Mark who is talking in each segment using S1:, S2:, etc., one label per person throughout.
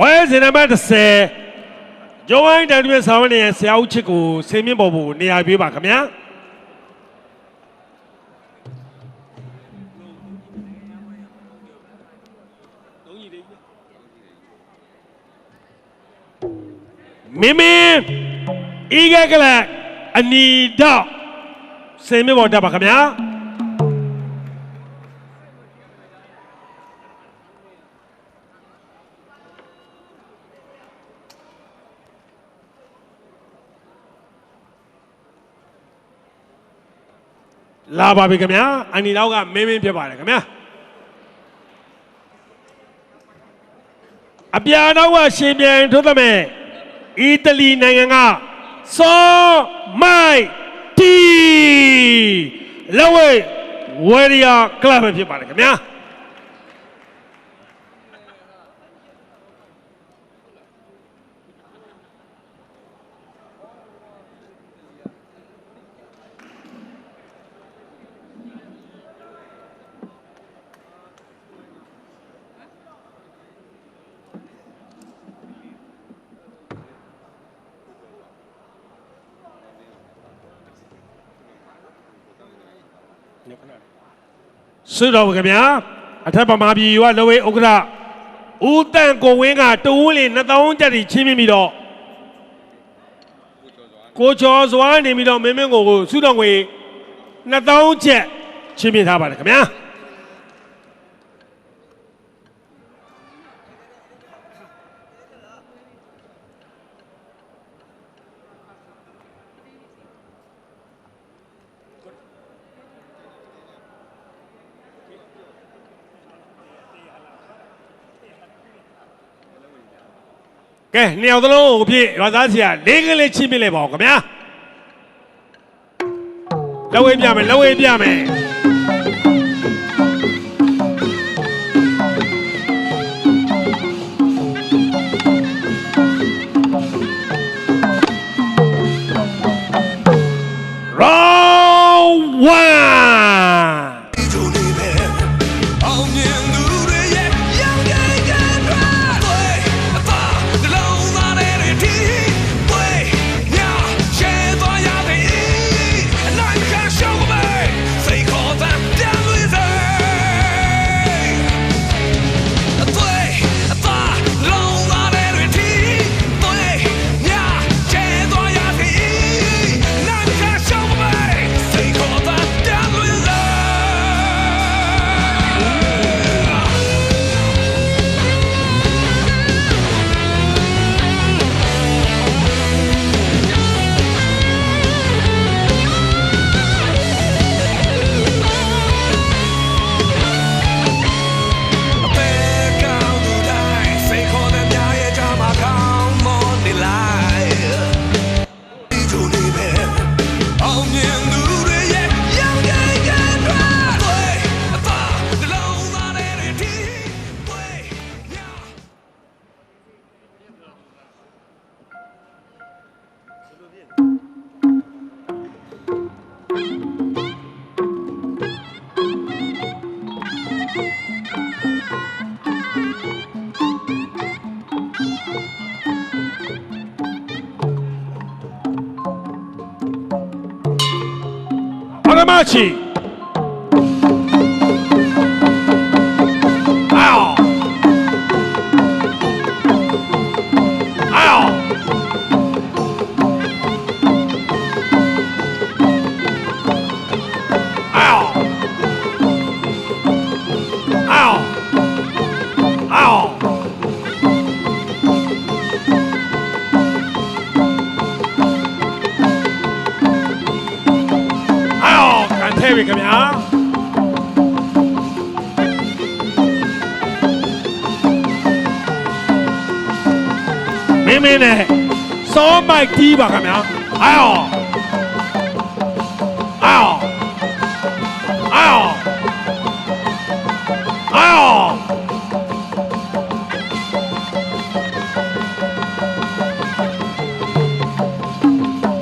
S1: ဝဲစင်နံပါတ်30ကျောင်းဝိုင်းတန်တွင်ဆောင်နေဆရာဦးချစ်ကိုဆင်းမြင့်ပေါ်ဖို့နေရာပေးပါခင်ဗျာမင်းမင်းဤကကလအနီတော့ဆင်းမြင့်ပေါ်တက်ပါခင်ဗျာ လာပါပြီခင်ဗျာအန်ဒီလောက်ကမင်းမင်းဖြစ်ပါတယ်ခင်ဗျာအပြာတော့ကရှင်ပြန်ထိုးသမဲ့အီတလီနိုင်ငံကစောမိုက်တီလဝဲဝေရီယာကလပ်ပဲဖြစ်ပါတယ်ခင်ဗျာ ဆုတော်ပါခင်ဗျာအထက်ပမာပြည်ကလဝဲဥက္ကဋ္ဌဦးတန့်ကိုဝင်းကတူဝင်းလေး2000ကျပ်တီချင်းမြင့်ပြီးတော့ကိုချော်စွာနေပြီးတော့မင်းမင်းကိုဆုတော်ငွေ2000ကျပ်ချင်းမြင့်ထားပါတယ်ခင်ဗျာ ကဲနှစ်ယောက်သလုံးကိုဖြစ်ရွာသားစီကလေးကလေးချင်းပြလိုက်ပါဦးခင်ဗျာလက်ဝဲပြမယ်လက်ဝဲပြမယ် မ
S2: င်းမင်းနဲ့စောမိုက်ကြီးပါ
S1: ခင်ဗျာအာယောအာယောအာယောအာယော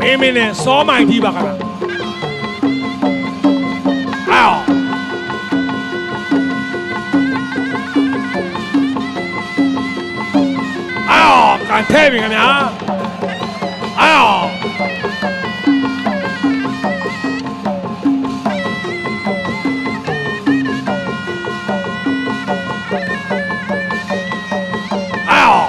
S1: မင်းမင်းနဲ့စောမိုက်ကြီးပါခင်ဗျာ ထဲပြီခင်ဗျာအော်အော်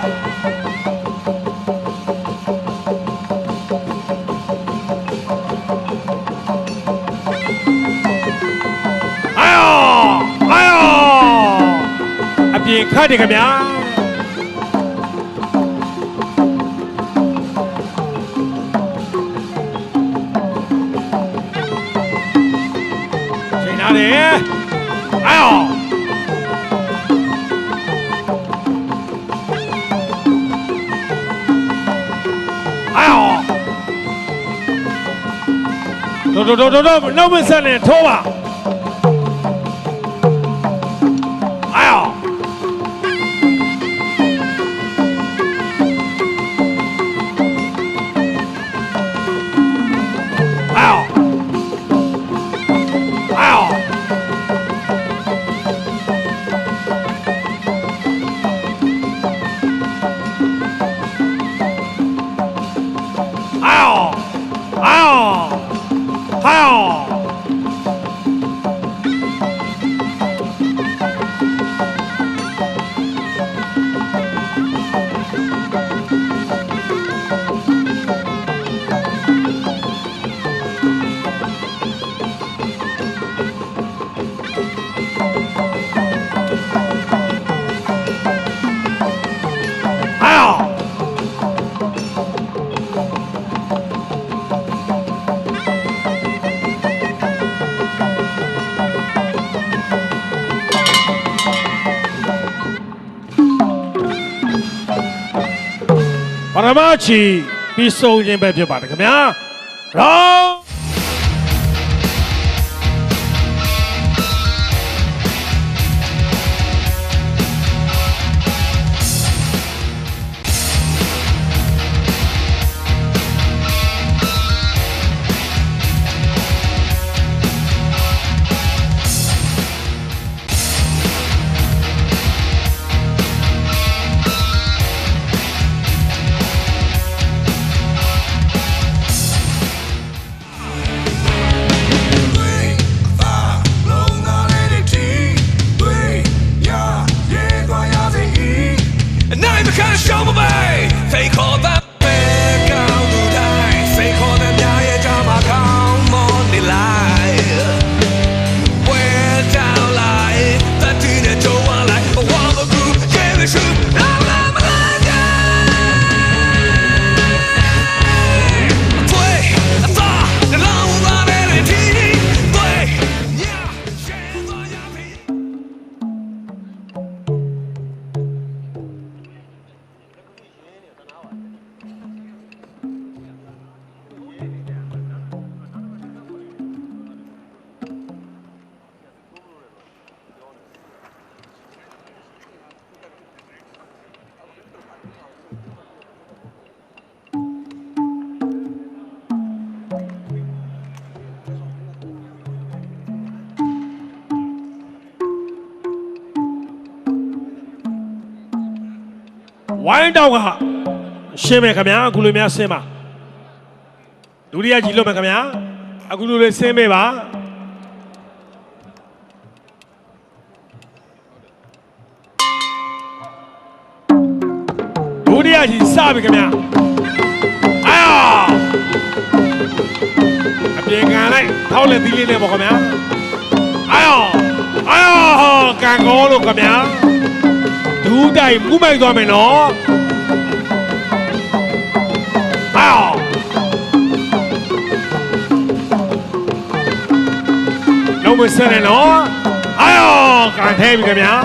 S1: အော်အော်အပြင်ခတ်တယ်ခင်ဗျာ တို့တို့တို့တို့နောက်မဆက်နဲ့ထိုးပါ ချီပြီးဆုံးခြင်းပဲဖြစ်ပါတယ်ခင်ဗျာ။ရော ဝိုင်းတောက်ကရှင်းမယ်ခင်ဗျာအခုလိုများဆင်းပါဒုတိယကြီးလွတ်မယ်ခင်ဗျာအခုလိုလေးဆင်းပေးပါဒုတိယကြီးစပြီခင်ဗျာအာအပြင်ကန်လိုက်ထောက်လက်သီးလေးနဲ့ပေါ့ခင်ဗျာအာအာကန်ကောလို့ခင်ဗျာ ဒူးတိုင်မှုမိုက်သွားမယ်နော်အော်လုံးမစနဲ့နော်အော်ကန်ထဲပြီခင်ဗျာ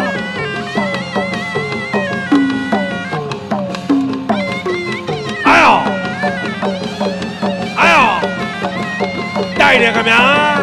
S1: အော်အော်တိုက်တယ်ခင်ဗျာ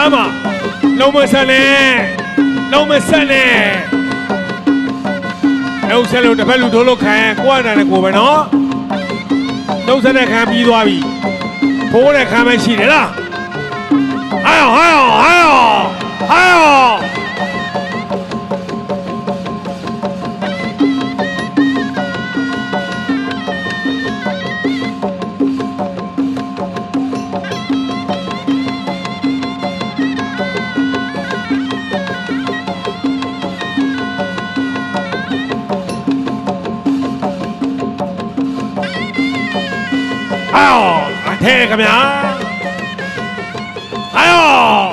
S1: လာစမ်းပါလုံးမဆက်နဲ့လုံးမဆက်နဲ့လုံးဆက်လို့တစ်ဖက်လူတို့လို့ခံရင်ကိုယ့်အနာနဲ့ကိုယ်ပဲနော်လုံးဆက်တဲ့ခံပြီးသွားပြီဖိုးတဲ့ခံပဲရှိတယ်လားဟိုင်ဟိုင်ဟိုင်ဟို အော်အထဲခင်ဗျာအော်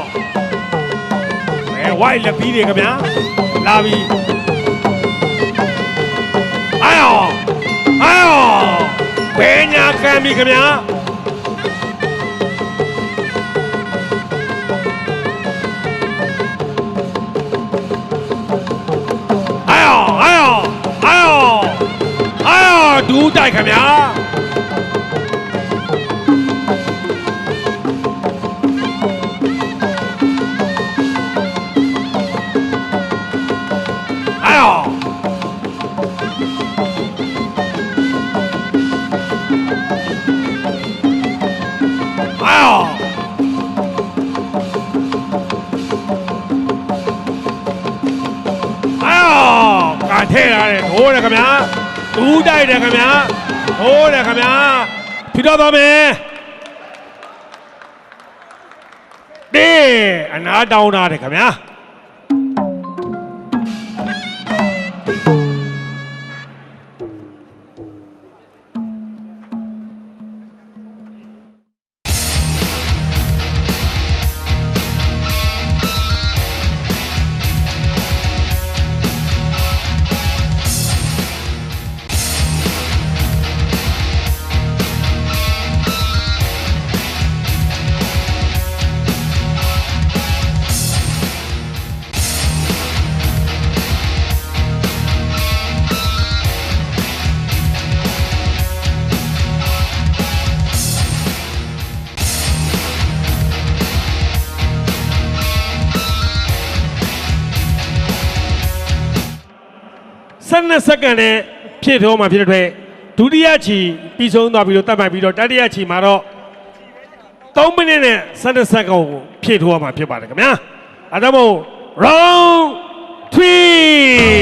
S1: အဲဝိုက်လက်ပြီးတယ်ခင်ဗျာလာပြီအော်အော်ဘယ်ညာခံပြီခင်ဗျာအော်အော်အော်အော်ဒူးတိုက်ခင်ဗျာ ဒူးတိုက်တယ်ခင်ဗျာထိုးတယ်ခင်ဗျာဖြစ်တော့ပါမယ်ဒီအနာတောင်းတာတယ်ခင်ဗျာ 12စက္ကန့်နဲ့ဖြည့်ထိုးမှာဖြစ်တဲ့အတွက်ဒုတိယချီပြီးဆုံးသွားပြီးတော့တတ်မှတ်ပြီးတော့တတိယချီမှာတော့3မိနစ်နဲ့12စက္ကန့်ကိုဖြည့်ထိုးရမှာဖြစ်ပါတယ်ခင်ဗျာအဲဒါမို့ round 3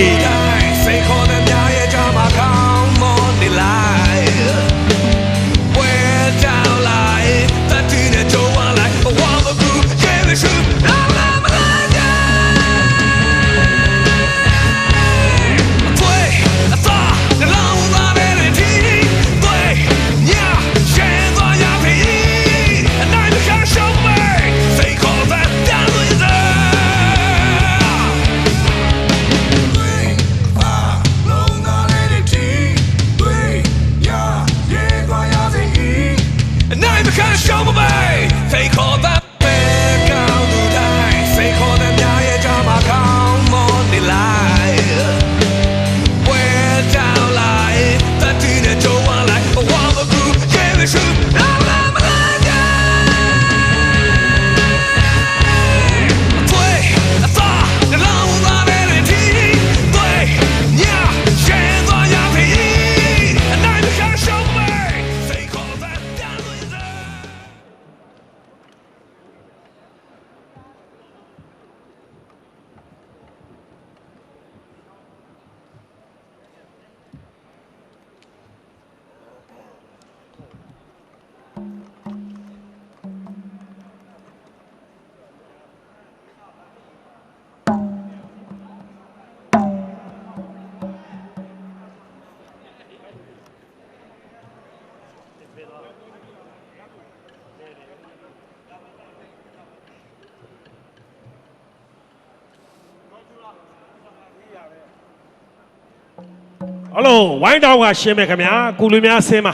S1: ဟလိုဝိုင်းတောင်းကရှင်းမယ်ခင်ဗျာကုလူများဆင်းပါ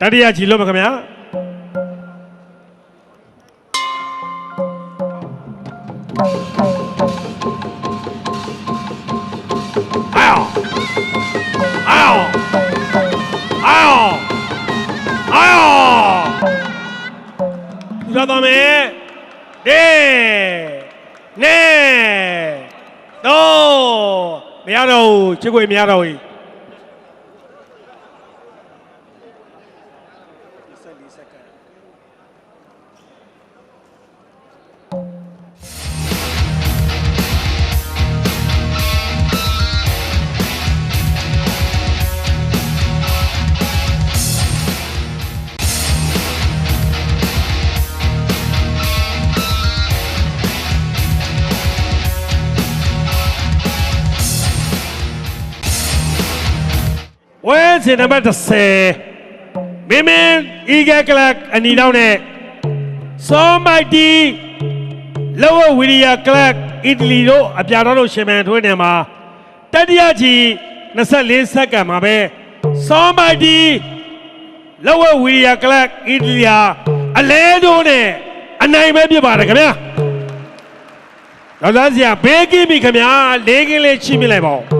S1: တတိယကြည်လို့မခင်ဗျာအော် မယ်တဲ့နဲ့တော့မရတော့ဘူးချစ်ခွေမရတော့ဘူး စင်နံပါတ်30မင်းမင်းအီဂယ်ကလပ်အနီတောင်းနဲ့စောမိုက်တီလောဝဝီရီယာကလပ်အီတလီတို့အပြာတော်တို့ရှင်မန်ထွေးနေမှာတတိယချီ24စက္ကန့်မှာပဲစောမိုက်တီလောဝဝီရီယာကလပ်အီတလီဟာအလဲတို့နဲ့အနိုင်ပဲဖြစ်ပါတယ်ခင်ဗျာတော်သားစရာဘေးကင်းပြီခင်ဗျာလေးကင်းလေးချိမိလိုက်ပါဦး